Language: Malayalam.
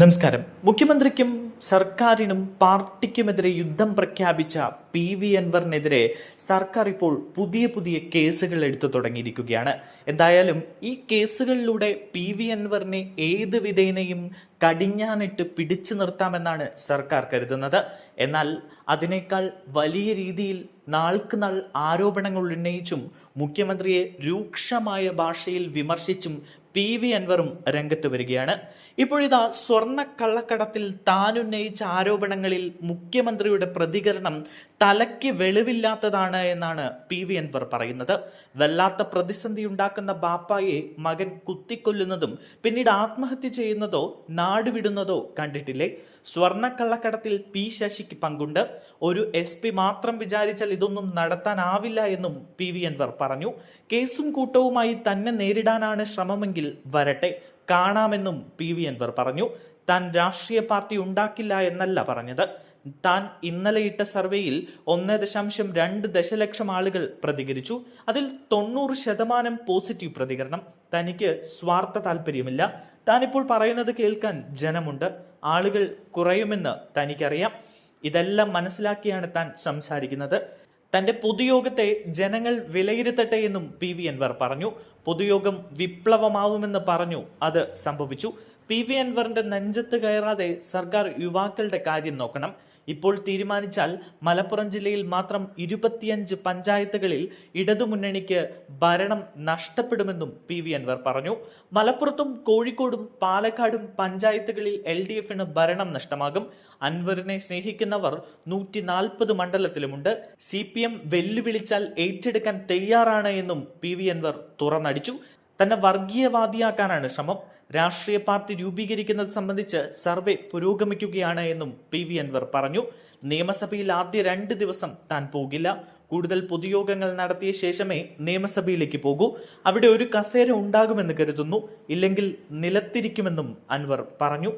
നമസ്കാരം. മുഖ്യമന്ത്രിക്കും സർക്കാരിനും പാർട്ടിക്കുമെതിരെ യുദ്ധം പ്രഖ്യാപിച്ച പി വി അൻവറിനെതിരെ സർക്കാർ ഇപ്പോൾ പുതിയ പുതിയ കേസുകൾ എടുത്തു തുടങ്ങിയിരിക്കുകയാണ്. എന്തായാലും ഈ കേസുകളിലൂടെ പി വി അൻവറിനെ ഏത് വിധേനയും കടിഞ്ഞാനിട്ട് പിടിച്ചു നിർത്താമെന്നാണ് സർക്കാർ കരുതുന്നത്. എന്നാൽ അതിനേക്കാൾ വലിയ രീതിയിൽ നാൾക്ക് നാൾ ആരോപണങ്ങൾ ഉന്നയിച്ചും മുഖ്യമന്ത്രിയെ രൂക്ഷമായ ഭാഷയിൽ വിമർശിച്ചും പി വി അൻവറും രംഗത്ത് വരികയാണ്. ഇപ്പോഴിതാ സ്വർണ കള്ളക്കടത്തിൽ താനുന്നയിച്ച ആരോപണങ്ങളിൽ മുഖ്യമന്ത്രിയുടെ പ്രതികരണം തലയ്ക്ക് വെളിവില്ലാത്തതാണ് എന്നാണ് പി വി അൻവർ പറയുന്നത്. വല്ലാത്ത പ്രതിസന്ധി ഉണ്ടാക്കുന്ന ബാപ്പായെ മകൻ കുത്തിക്കൊല്ലുന്നതും പിന്നീട് ആത്മഹത്യ ചെയ്യുന്നതോ നാടുവിടുന്നതോ കണ്ടിട്ടില്ലേ? സ്വർണ കള്ളക്കടത്തിൽ പി ശശിക്ക് പങ്കുണ്ട്. ഒരു എസ് പി മാത്രം വിചാരിച്ചാൽ ഇതൊന്നും നടത്താനാവില്ല എന്നും പി വി അൻവർ പറഞ്ഞു. കേസും കൂട്ടവുമായി തന്നെ നേരിടാനാണ് ശ്രമമെങ്കിൽ വരട്ടെ. കാണാമെന്നും പി വി അൻവർ പറഞ്ഞു. താൻ രാഷ്ട്രീയ പാർട്ടി ഉണ്ടാക്കില്ല എന്നല്ല പറഞ്ഞത്. താൻ ഇന്നലെ ഇട്ട സർവേയിൽ ഒന്ന് ദശാംശം രണ്ട് ദശലക്ഷം ആളുകൾ പ്രതികരിച്ചു. അതിൽ തൊണ്ണൂറ് ശതമാനം പോസിറ്റീവ് പ്രതികരണം. തനിക്ക് സ്വാർത്ഥ താല്പര്യമില്ല. താനിപ്പോൾ പറയുന്നത് കേൾക്കാൻ ജനമുണ്ട്. ആളുകൾ കുറയുമെന്ന് തനിക്കറിയാം. ഇതെല്ലാം മനസ്സിലാക്കിയാണ് താൻ സംസാരിക്കുന്നത്. തന്റെ പൊതുയോഗത്തെ ജനങ്ങൾ വിലയിരുത്തട്ടെ എന്നും പി വി അൻവർ പറഞ്ഞു. പൊതുയോഗം വിപ്ലവമാവുമെന്ന് പറഞ്ഞു. അത് സംഭവിച്ചു. പി വി അൻവറിന്റെ നെഞ്ചത്ത് കയറാതെ സർക്കാർ യുവാക്കളുടെ കാര്യം നോക്കണം. ഇപ്പോൾ തീരുമാനിച്ചാൽ മലപ്പുറം ജില്ലയിൽ മാത്രം ഇരുപത്തിയഞ്ച് പഞ്ചായത്തുകളിൽ ഇടതുമുന്നണിക്ക് ഭരണം നഷ്ടപ്പെടുമെന്നും പി വി അൻവർ പറഞ്ഞു. മലപ്പുറത്തും കോഴിക്കോടും പാലക്കാടും പഞ്ചായത്തുകളിൽ എൽ ഡി എഫിന് ഭരണം നഷ്ടമാകും. അൻവറിനെ സ്നേഹിക്കുന്നവർ നൂറ്റി നാൽപ്പത് മണ്ഡലത്തിലുമുണ്ട്. സി പി എം വെല്ലുവിളിച്ചാൽ ഏറ്റെടുക്കാൻ തയ്യാറാണ് എന്നും പി വി അൻവർ തുറന്നടിച്ചു. തന്നെ വർഗീയവാദിയാക്കാനാണ് ശ്രമം. രാഷ്ട്രീയ പാർട്ടി രൂപീകരിക്കുന്നത് സംബന്ധിച്ച് സർവേ പുരോഗമിക്കുകയാണ് എന്നും പി വി അൻവർ പറഞ്ഞു. നിയമസഭയിൽ ആദ്യ രണ്ട് ദിവസം താൻ പോകില്ല. കൂടുതൽ പൊതുയോഗങ്ങൾ നടത്തിയ ശേഷമേ നിയമസഭയിലേക്ക് പോകൂ. അവിടെ ഒരു കസേര ഉണ്ടാകുമെന്ന് കരുതുന്നു. ഇല്ലെങ്കിൽ നിലത്തിരിക്കുമെന്നും അൻവർ പറഞ്ഞു.